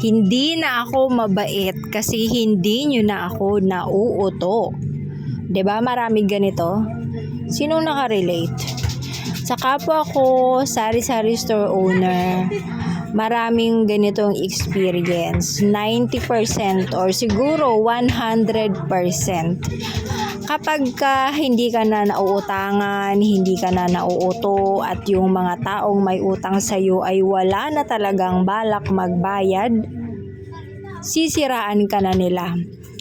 Hindi na ako mabait kasi hindi nyo na ako nauuto. ba Marami ganito. Sino nakarelate? Sa kapwa ko, sari-sari store owner, maraming ganitong experience. 90% or siguro 100%. Kapag ka hindi ka na nauutangan, hindi ka na nauuto at yung mga taong may utang sa iyo ay wala na talagang balak magbayad, sisiraan ka na nila.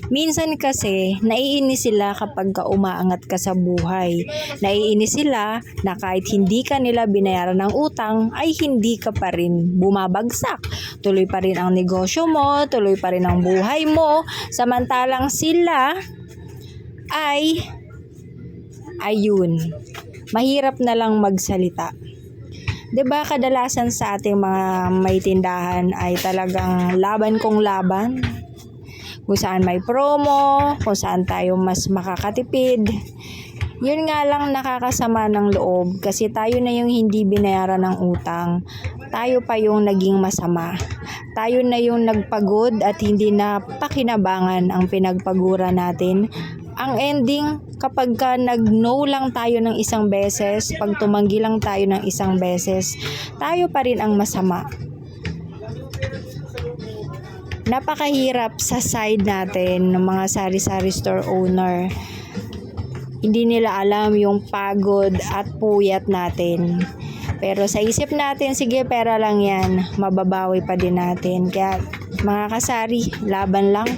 Minsan kasi, naiinis sila kapag ka umaangat ka sa buhay. Naiinis sila na kahit hindi ka nila binayaran ng utang, ay hindi ka pa rin bumabagsak. Tuloy pa rin ang negosyo mo, tuloy pa rin ang buhay mo. Samantalang sila ay, ayun, mahirap na lang magsalita. 'Di ba kadalasan sa ating mga may tindahan ay talagang laban kong laban? Kung saan may promo, kung saan tayo mas makakatipid. Yun nga lang nakakasama ng loob kasi tayo na yung hindi binayaran ng utang. Tayo pa yung naging masama. Tayo na yung nagpagod at hindi na pakinabangan ang pinagpagura natin. Ang ending, kapag ka nag-no lang tayo ng isang beses, pag tumanggi lang tayo ng isang beses, tayo pa rin ang masama. Napakahirap sa side natin ng mga sari-sari store owner. Hindi nila alam yung pagod at puyat natin. Pero sa isip natin, sige, pera lang yan. Mababawi pa din natin. Kaya mga kasari, laban lang.